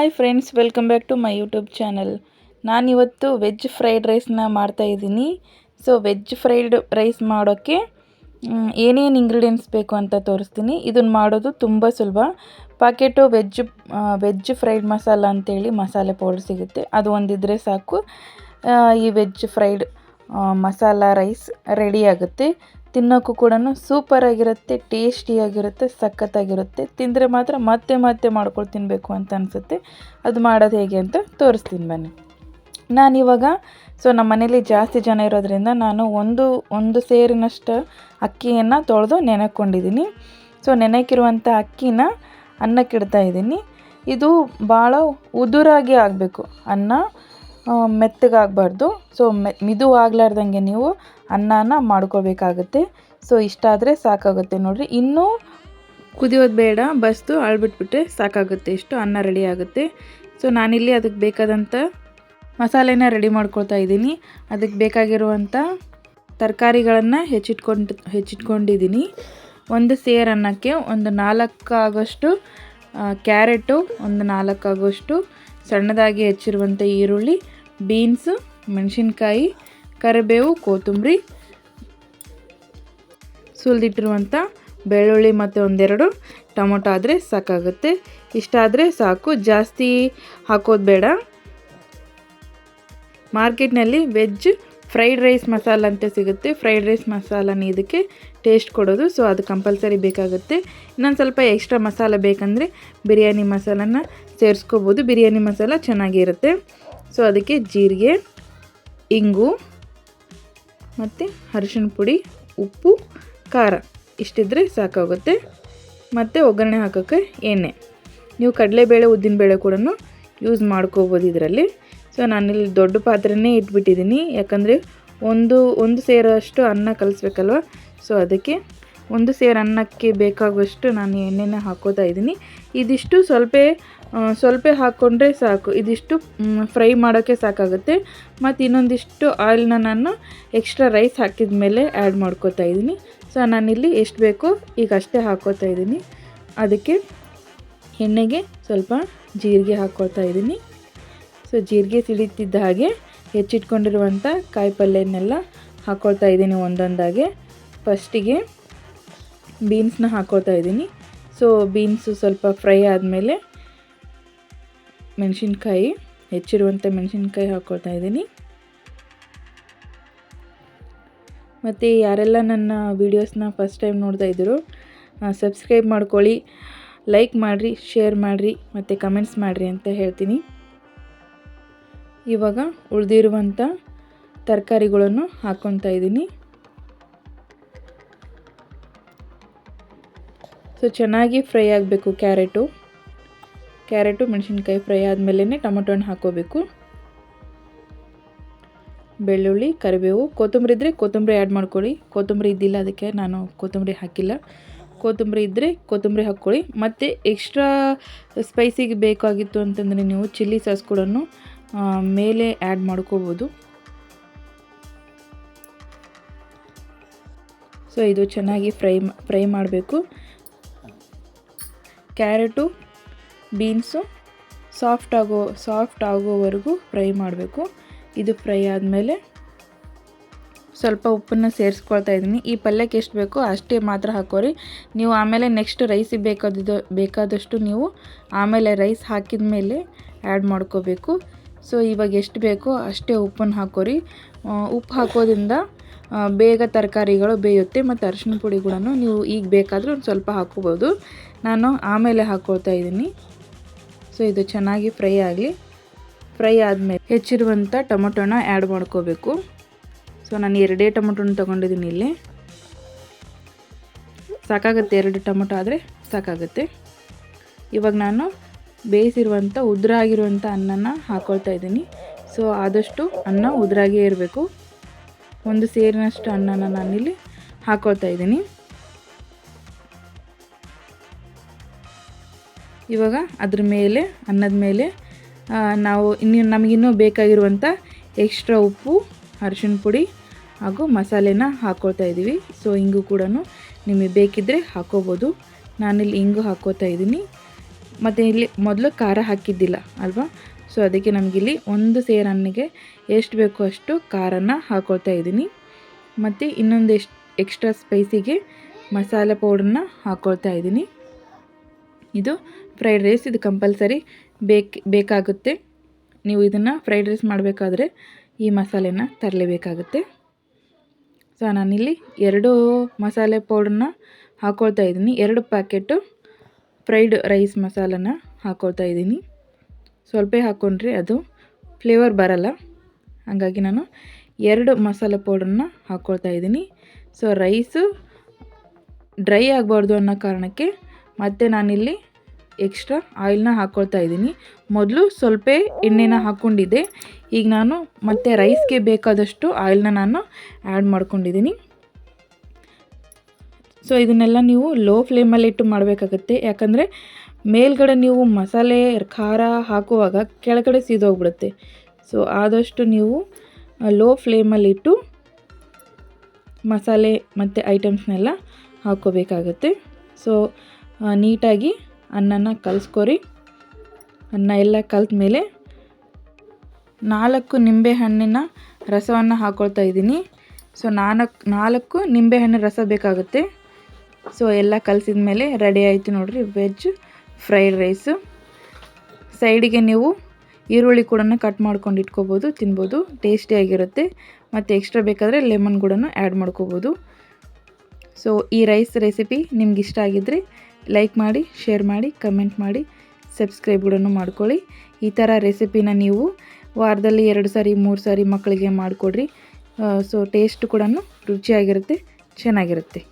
Hi friends welcome back to my YouTube channel ನಾನಿವತ್ತು veg fried ರೈಸ್ನ ಮಾಡ್ತಾಯಿದ್ದೀನಿ so veg fried rice ಮಾಡೋಕ್ಕೆ ಏನೇನು ಇಂಗ್ರೀಡಿಯೆಂಟ್ಸ್ ಬೇಕು ಅಂತ ತೋರಿಸ್ತೀನಿ. ಇದನ್ನು ಮಾಡೋದು ತುಂಬ ಸುಲಭ. Packet veg veg fried masala ಅಂತೇಳಿ ಮಸಾಲೆ ಪೌಡರ್ ಸಿಗುತ್ತೆ. ಅದು ಒಂದಿದ್ರೆ ಸಾಕು. ಈ veg fried masala rice ready ಆಗುತ್ತೆ. ತಿನ್ನೋಕ್ಕೂ ಕೂಡ ಸೂಪರಾಗಿರುತ್ತೆ ಟೇಸ್ಟಿಯಾಗಿರುತ್ತೆ ಸಖತ್ತಾಗಿರುತ್ತೆ. ತಿಂದರೆ ಮಾತ್ರ ಮತ್ತೆ ಮತ್ತೆ ಮಾಡ್ಕೊಂಡು ತಿನ್ನಬೇಕು ಅಂತ ಅನಿಸುತ್ತೆ. ಅದು ಮಾಡೋದು ಹೇಗೆ ಅಂತ ತೋರಿಸ್ತೀನಿ ಬನ್ನಿ. ನಾನಿವಾಗ ಸೊ ನಮ್ಮ ಮನೇಲಿ ಜಾಸ್ತಿ ಜನ ಇರೋದ್ರಿಂದ ನಾನು ಒಂದು ಒಂದು ಸೇರಿನಷ್ಟು ಅಕ್ಕಿಯನ್ನು ತೊಳೆದು ನೆನೆಕೊಂಡಿದ್ದೀನಿ ಸೊ ನೆನೆಕಿರುವಂಥ ಅಕ್ಕಿನ ಅನ್ನಕ್ಕೆ ಇಡ್ತಾ ಇದ್ದೀನಿ ಇದು ಭಾಳ ಉದುರಾಗಿ ಆಗಬೇಕು. ಅನ್ನ ಮೆತ್ತಗಾಗಬಾರ್ದು. ಸೊ ಮೆ, ಮಿದು ಆಗ್ಲಾರ್ದಂಗೆ ನೀವು ಅನ್ನನ ಮಾಡ್ಕೋಬೇಕಾಗುತ್ತೆ. ಸೊ ಇಷ್ಟಾದರೆ ಸಾಕಾಗುತ್ತೆ ನೋಡಿರಿ. ಇನ್ನೂ ಕುದಿಯೋದು ಬೇಡ ಬಸ್ತು ಅಳ್ಬಿಟ್ಬಿಟ್ರೆ ಸಾಕಾಗುತ್ತೆ. ಇಷ್ಟು ಅನ್ನ ರೆಡಿ ಆಗುತ್ತೆ. ಸೊ ನಾನಿಲ್ಲಿ ಅದಕ್ಕೆ ಬೇಕಾದಂಥ ಮಸಾಲೆನ ರೆಡಿ ಮಾಡ್ಕೊಳ್ತಾ ಇದ್ದೀನಿ. ಅದಕ್ಕೆ ಬೇಕಾಗಿರುವಂಥ ತರಕಾರಿಗಳನ್ನು ಹೆಚ್ಚಿಟ್ಕೊಂಡು, ಹೆಚ್ಚಿಟ್ಕೊಂಡಿದ್ದೀನಿ. ಒಂದು ಸೇರು ಅನ್ನಕ್ಕೆ ಒಂದು ನಾಲ್ಕು ಆಗೋಷ್ಟು ಕ್ಯಾರೆಟು, ಒಂದು ನಾಲ್ಕು ಆಗೋಷ್ಟು ಸಣ್ಣದಾಗಿ ಹೆಚ್ಚಿರುವಂಥ ಈರುಳ್ಳಿ, ಬೀನ್ಸು, ಮೆಣಸಿನ್ಕಾಯಿ, ಕರಿಬೇವು, ಕೊತ್ತಂಬರಿ, ಸುಲಿದಿಟ್ಟಿರುವಂಥ ಬೆಳ್ಳುಳ್ಳಿ ಮತ್ತು ಒಂದೆರಡು ಟೊಮೊಟೊ ಆದರೆ ಸಾಕಾಗುತ್ತೆ. ಇಷ್ಟಾದರೆ ಸಾಕು. ಜಾಸ್ತಿ ಹಾಕೋದು ಬೇಡ. ಮಾರ್ಕೆಟ್ನಲ್ಲಿ ವೆಜ್ ಫ್ರೈಡ್ ರೈಸ್ ಮಸಾಲ ಅಂತ ಸಿಗುತ್ತೆ. ಫ್ರೈಡ್ ರೈಸ್ ಮಸಾಲನ ಇದಕ್ಕೆ ಟೇಸ್ಟ್ ಕೊಡೋದು. ಸೊ ಅದು ಕಂಪಲ್ಸರಿ ಬೇಕಾಗುತ್ತೆ. ಇನ್ನೊಂದು ಸ್ವಲ್ಪ ಎಕ್ಸ್ಟ್ರಾ ಮಸಾಲ ಬೇಕಂದರೆ ಬಿರಿಯಾನಿ ಮಸಾಲನ ಸೇರಿಸ್ಕೋಬೋದು. ಬಿರಿಯಾನಿ ಮಸಾಲ ಚೆನ್ನಾಗಿರುತ್ತೆ. ಸೊ ಅದಕ್ಕೆ ಜೀರಿಗೆ, ಇಂಗು, ಮತ್ತು ಅರಿಶಿಣ ಪುಡಿ, ಉಪ್ಪು, ಖಾರ ಇಷ್ಟಿದ್ರೆ ಸಾಕಾಗುತ್ತೆ. ಮತ್ತು ಒಗ್ಗರಣೆ ಹಾಕೋಕ್ಕೆ ಎಣ್ಣೆ. ನೀವು ಕಡಲೆಬೇಳೆ, ಉದ್ದಿನಬೇಳೆ ಕೂಡ ಯೂಸ್ ಮಾಡ್ಕೋಬೋದು ಇದರಲ್ಲಿ. ಸೊ ನಾನಿಲ್ಲಿ ದೊಡ್ಡ ಪಾತ್ರೆನೇ ಇಟ್ಬಿಟ್ಟಿದ್ದೀನಿ. ಯಾಕಂದರೆ ಒಂದು ಒಂದು ಸೇರಷ್ಟು ಅನ್ನ ಕಲಿಸ್ಬೇಕಲ್ವ? ಸೊ ಅದಕ್ಕೆ ಒಂದು ಸೇರು ಅನ್ನಕ್ಕೆ ಬೇಕಾಗುವಷ್ಟು ನಾನು ಎಣ್ಣೆನ ಹಾಕೋತಾ ಇದ್ದೀನಿ. ಇದಿಷ್ಟು ಸ್ವಲ್ಪ ಸ್ವಲ್ಪ ಹಾಕ್ಕೊಂಡ್ರೆ ಸಾಕು. ಇದಿಷ್ಟು ಫ್ರೈ ಮಾಡೋಕ್ಕೆ ಸಾಕಾಗುತ್ತೆ. ಮತ್ತು ಇನ್ನೊಂದಿಷ್ಟು ಆಯಿಲ್ನ ನಾನು ಎಕ್ಸ್ಟ್ರಾ ರೈಸ್ ಹಾಕಿದ ಮೇಲೆ ಆ್ಯಡ್ ಮಾಡ್ಕೋತಾ ಇದ್ದೀನಿ. ಸೊ ನಾನಿಲ್ಲಿ ಎಷ್ಟು ಬೇಕೋ ಈಗ ಅಷ್ಟೇ ಹಾಕೋತಾ ಇದ್ದೀನಿ. ಅದಕ್ಕೆ ಎಣ್ಣೆಗೆ ಸ್ವಲ್ಪ ಜೀರಿಗೆ ಹಾಕ್ಕೊಳ್ತಾ ಇದ್ದೀನಿ. ಸೊ ಜೀರಿಗೆ ಸಿಡಿತಿದ್ದ ಹಾಗೆ ಹೆಚ್ಚಿಟ್ಕೊಂಡಿರುವಂಥ ಕಾಯಿ ಪಲ್ಯನೆಲ್ಲ ಹಾಕ್ಕೊಳ್ತಾ ಇದ್ದೀನಿ ಒಂದೊಂದಾಗೆ. ಫಸ್ಟಿಗೆ ಬೀನ್ಸ್ನ ಹಾಕ್ಕೊಳ್ತಾ ಇದ್ದೀನಿ. ಸೊ ಬೀನ್ಸು ಸ್ವಲ್ಪ ಫ್ರೈ ಆದಮೇಲೆ ಮೆಣಸಿನ್ಕಾಯಿ, ಹೆಚ್ಚಿರುವಂಥ ಮೆಣಸಿನ್ಕಾಯಿ ಹಾಕ್ಕೊಳ್ತಾ ಇದ್ದೀನಿ. ಮತ್ತು ಯಾರೆಲ್ಲ ನನ್ನ ವೀಡಿಯೋಸ್ನ ಫಸ್ಟ್ ಟೈಮ್ ನೋಡ್ತಾ ಇದ್ದರು ಸಬ್ಸ್ಕ್ರೈಬ್ ಮಾಡ್ಕೊಳ್ಳಿ, ಲೈಕ್ ಮಾಡಿರಿ, ಶೇರ್ ಮಾಡಿರಿ, ಮತ್ತು ಕಮೆಂಟ್ಸ್ ಮಾಡಿರಿ ಅಂತ ಹೇಳ್ತೀನಿ. ಇವಾಗ ಉಳಿದಿರುವಂಥ ತರಕಾರಿಗಳನ್ನು ಹಾಕ್ಕೊತಾ ಇದ್ದೀನಿ. ಸೊ ಚೆನ್ನಾಗಿ ಫ್ರೈ ಆಗಬೇಕು ಕ್ಯಾರೆಟು. ಕ್ಯಾರೆಟು ಮೆಣಸಿನ್ಕಾಯಿ ಫ್ರೈ ಆದಮೇಲೆ ಟೊಮೊಟೊ ಹಣ್ಣು ಹಾಕ್ಕೋಬೇಕು ಬೆಳ್ಳುಳ್ಳಿ ಕರಿಬೇವು ಕೊತ್ತಂಬರಿ ಇದ್ದರೆ ಕೊತ್ತಂಬರಿ ಆ್ಯಡ್ ಮಾಡ್ಕೊಳ್ಳಿ. ಕೊತ್ತಂಬರಿ ಇದ್ದಿಲ್ಲ ಅದಕ್ಕೆ ನಾನು ಕೊತ್ತಂಬರಿ ಹಾಕಿಲ್ಲ. ಕೊತ್ತಂಬರಿ ಇದ್ದರೆ ಕೊತ್ತಂಬರಿ ಹಾಕ್ಕೊಳ್ಳಿ. ಮತ್ತು ಎಕ್ಸ್ಟ್ರಾ ಸ್ಪೈಸಿಗೆ ಬೇಕಾಗಿತ್ತು ಅಂತಂದರೆ ನೀವು ಚಿಲ್ಲಿ ಸಾಸ್ ಕೂಡ ಆ, ಮೇಲೆ ಆ್ಯಡ್ ಮಾಡ್ಕೋಬೋದು. ಸೊ ಇದು ಚೆನ್ನಾಗಿ ಫ್ರೈ ಫ್ರೈ ಮಾಡಬೇಕು. ಕ್ಯಾರೆಟು, ಬೀನ್ಸು ಸಾಫ್ಟ್ ಆಗೋ, ಸಾಫ್ಟ್ ಆಗೋವರೆಗೂ ಫ್ರೈ ಮಾಡಬೇಕು. ಇದು ಫ್ರೈ ಆದಮೇಲೆ ಸ್ವಲ್ಪ ಉಪ್ಪನ್ನು ಸೇರಿಸ್ಕೊಳ್ತಾ ಇದ್ದೀನಿ. ಈ ಪಲ್ಯಕ್ಕೆ ಎಷ್ಟು ಬೇಕೋ ಅಷ್ಟೇ ಮಾತ್ರ ಹಾಕೋರಿ. ನೀವು ಆಮೇಲೆ ನೆಕ್ಸ್ಟ್ ರೈಸಿಗೆ ಬೇಕಾದ ಬೇಕಾದಷ್ಟು ನೀವು ಆಮೇಲೆ ರೈಸ್ ಹಾಕಿದ ಮೇಲೆ ಆ್ಯಡ್ ಮಾಡ್ಕೋಬೇಕು. ಸೊ ಇವಾಗ ಎಷ್ಟು ಬೇಕೋ ಅಷ್ಟೇ ಉಪ್ಪನ್ನು ಹಾಕೋರಿ. ಉಪ್ಪು ಹಾಕೋದ್ರಿಂದ ಬೇಗ ತರಕಾರಿಗಳು ಬೇಯುತ್ತೆ ಮತ್ತು ಅರಿಶಿಣ ಪುಡಿ ಕೂಡ ನೀವು ಈಗ ಬೇಕಾದರೂ ಒಂದು ಸ್ವಲ್ಪ ಹಾಕೋಬೋದು ನಾನು ಆಮೇಲೆ ಹಾಕ್ಕೊಳ್ತಾ ಇದ್ದೀನಿ. ಸೊ ಇದು ಚೆನ್ನಾಗಿ ಫ್ರೈ ಆಗಲಿ. ಫ್ರೈ ಆದಮೇಲೆ ಹೆಚ್ಚಿರುವಂಥ ಟೊಮೊಟೊನ ಆ್ಯಡ್ ಮಾಡ್ಕೋಬೇಕು. ಸೊ ನಾನು ಎರಡೇ ಟೊಮೊಟೊನ ತೊಗೊಂಡಿದ್ದೀನಿ ಇಲ್ಲಿ. ಸಾಕಾಗುತ್ತೆ ಎರಡು ಟೊಮೊಟೊ ಆದರೆ ಸಾಕಾಗುತ್ತೆ. ಇವಾಗ ನಾನು ಬೇಯಿಸಿರುವಂಥ ಉದುರಾಗಿರುವಂಥ ಅನ್ನನ ಹಾಕ್ಕೊಳ್ತಾ ಇದ್ದೀನಿ. ಸೊ, ಆದಷ್ಟು ಅನ್ನ ಉದುರಾಗೇ ಇರಬೇಕು. ಒಂದು ಸೇರಿನಷ್ಟು ಅನ್ನನ ನಾನಿಲ್ಲಿ ಹಾಕ್ಕೊಳ್ತಾ ಇದ್ದೀನಿ. ಇವಾಗ ಅದ್ರ ಮೇಲೆ, ಅನ್ನದ ಮೇಲೆ ನಾವು ಇನ್ನು ನಮಗಿನ್ನೂ ಬೇಕಾಗಿರುವಂಥ ಎಕ್ಸ್ಟ್ರಾ ಉಪ್ಪು, ಅರಿಶಿಣ ಪುಡಿ ಹಾಗೂ ಮಸಾಲೆನ ಹಾಕ್ಕೊಳ್ತಾ ಇದ್ದೀವಿ. ಸೊ, ಇಂಗು ಕೂಡ ನಿಮಗೆ ಬೇಕಿದ್ದರೆ ಹಾಕೋಬೋದು. ನಾನಿಲ್ಲಿ ಇಂಗು ಹಾಕೋತಾ ಇದ್ದೀನಿ. ಮತ್ತು ಇಲ್ಲಿ ಮೊದಲು ಖಾರ ಹಾಕಿದ್ದಿಲ್ಲ ಅಲ್ವಾ? ಸೊ ಅದಕ್ಕೆ ನಮಗಿಲ್ಲಿ ಒಂದು ಸೇರನ್ನಿಗೆ ಎಷ್ಟು ಬೇಕೋ ಅಷ್ಟು ಖಾರನ ಹಾಕೊಳ್ತಾ ಇದ್ದೀನಿ. ಮತ್ತು ಇನ್ನೊಂದು ಎಷ್ಟು ಎಕ್ಸ್ಟ್ರಾ ಸ್ಪೈಸಿಗೆ ಮಸಾಲೆ ಪೌಡ್ರನ್ನ ಹಾಕೊಳ್ತಾ ಇದ್ದೀನಿ. ಇದು ಫ್ರೈಡ್ ರೈಸ್ ಇದು ಕಂಪಲ್ಸರಿ ಬೇಕು, ಬೇಕಾಗುತ್ತೆ. ನೀವು ಇದನ್ನು ಫ್ರೈಡ್ ರೈಸ್ ಮಾಡಬೇಕಾದ್ರೆ ಈ ಮಸಾಲೆನ ತರಲೇಬೇಕಾಗುತ್ತೆ. ಸೊ ನಾನಿಲ್ಲಿ ಎರಡು ಮಸಾಲೆ ಪೌಡ್ರನ್ನ ಹಾಕ್ಕೊಳ್ತಾ ಇದ್ದೀನಿ. ಎರಡು ಪ್ಯಾಕೆಟು ಫ್ರೈಡ್ ರೈಸ್ ಮಸಾಲನ ಹಾಕ್ಕೊಳ್ತಾ ಇದ್ದೀನಿ. ಸ್ವಲ್ಪ ಹಾಕ್ಕೊಂಡ್ರೆ ಅದು ಫ್ಲೇವರ್ ಬರಲ್ಲ. ಹಾಗಾಗಿ ನಾನು ಎರಡು ಮಸಾಲೆ ಪೌಡ್ರನ್ನ ಹಾಕ್ಕೊಳ್ತಾ ಇದ್ದೀನಿ. ಸೊ, ರೈಸು ಡ್ರೈ ಆಗಬಾರ್ದು ಅನ್ನೋ ಕಾರಣಕ್ಕೆ ಮತ್ತೆ ನಾನಿಲ್ಲಿ ಎಕ್ಸ್ಟ್ರಾ ಆಯಿಲ್ನ ಹಾಕ್ಕೊಳ್ತಾ ಇದ್ದೀನಿ. ಮೊದಲು ಸ್ವಲ್ಪ ಎಣ್ಣೆನ ಹಾಕ್ಕೊಂಡಿದ್ದೆ ಈಗ ನಾನು ಮತ್ತೆ ರೈಸ್ಗೆ ಬೇಕಾದಷ್ಟು ಆಯಿಲ್ನ ನಾನು ಆ್ಯಡ್ ಮಾಡ್ಕೊಂಡಿದ್ದೀನಿ. ಸೊ ಇದನ್ನೆಲ್ಲ ನೀವು ಲೋ ಫ್ಲೇಮಲ್ಲಿ ಇಟ್ಟು ಮಾಡಬೇಕಾಗತ್ತೆ. ಯಾಕಂದರೆ ಮೇಲ್ಗಡೆ ನೀವು ಮಸಾಲೆ, ಖಾರ ಹಾಕುವಾಗ ಕೆಳಗಡೆ ಸೀದೋಗ್ಬಿಡುತ್ತೆ. ಸೊ ಆದಷ್ಟು ನೀವು ಲೋ ಫ್ಲೇಮಲ್ಲಿಟ್ಟು ಮಸಾಲೆ ಮತ್ತು ಐಟಮ್ಸ್ನೆಲ್ಲ ಹಾಕ್ಕೋಬೇಕಾಗುತ್ತೆ ಸೊ ನೀಟಾಗಿ ಅನ್ನನ ಕಲಿಸ್ಕೊರಿ. ಅನ್ನ ಎಲ್ಲ ಕಲ್ತ ಮೇಲೆ ನಾಲ್ಕು ನಿಂಬೆಹಣ್ಣಿನ ರಸವನ್ನು ಹಾಕ್ಕೊಳ್ತಾ ಇದ್ದೀನಿ. ಸೊ ನಾಲ್ಕು ನಾಲ್ಕು ನಿಂಬೆಹಣ್ಣಿನ ರಸ ಬೇಕಾಗುತ್ತೆ. ಸೊ ಎಲ್ಲ ಕಲಸಿದ ಮೇಲೆ ರೆಡಿ ಆಯಿತು ನೋಡಿರಿ ವೆಜ್ ಫ್ರೈಡ್ ರೈಸು ಸೈಡಿಗೆ ನೀವು ಈರುಳ್ಳಿ ಕೂಡ ಕಟ್ ಮಾಡ್ಕೊಂಡು ಇಟ್ಕೋಬೋದು, ತಿನ್ಬೋದು ಟೇಸ್ಟಿಯಾಗಿರುತ್ತೆ ಮತ್ತು ಎಕ್ಸ್ಟ್ರಾ ಬೇಕಾದರೆ ಲೆಮನ್ ಕೂಡ ಆ್ಯಡ್ ಮಾಡ್ಕೋಬೋದು. ಸೊ ಈ ರೈಸ್ ರೆಸಿಪಿ ನಿಮ್ಗೆ ಇಷ್ಟ ಆಗಿದ್ದರೆ ಲೈಕ್ ಮಾಡಿ ಶೇರ್ ಮಾಡಿ ಕಮೆಂಟ್ ಮಾಡಿ ಸಬ್ಸ್ಕ್ರೈಬ್ ಕೂಡ ಮಾಡ್ಕೊಳ್ಳಿ. ಈ ಥರ ರೆಸಿಪಿನ ನೀವು ವಾರದಲ್ಲಿ ಎರಡು ಸಾರಿ, ಮೂರು ಸಾರಿ ಮಕ್ಕಳಿಗೆ ಮಾಡಿಕೊಡ್ರಿ. ಸೊ ಟೇಸ್ಟ್ ಕೂಡ ರುಚಿಯಾಗಿರುತ್ತೆ, ಚೆನ್ನಾಗಿರುತ್ತೆ.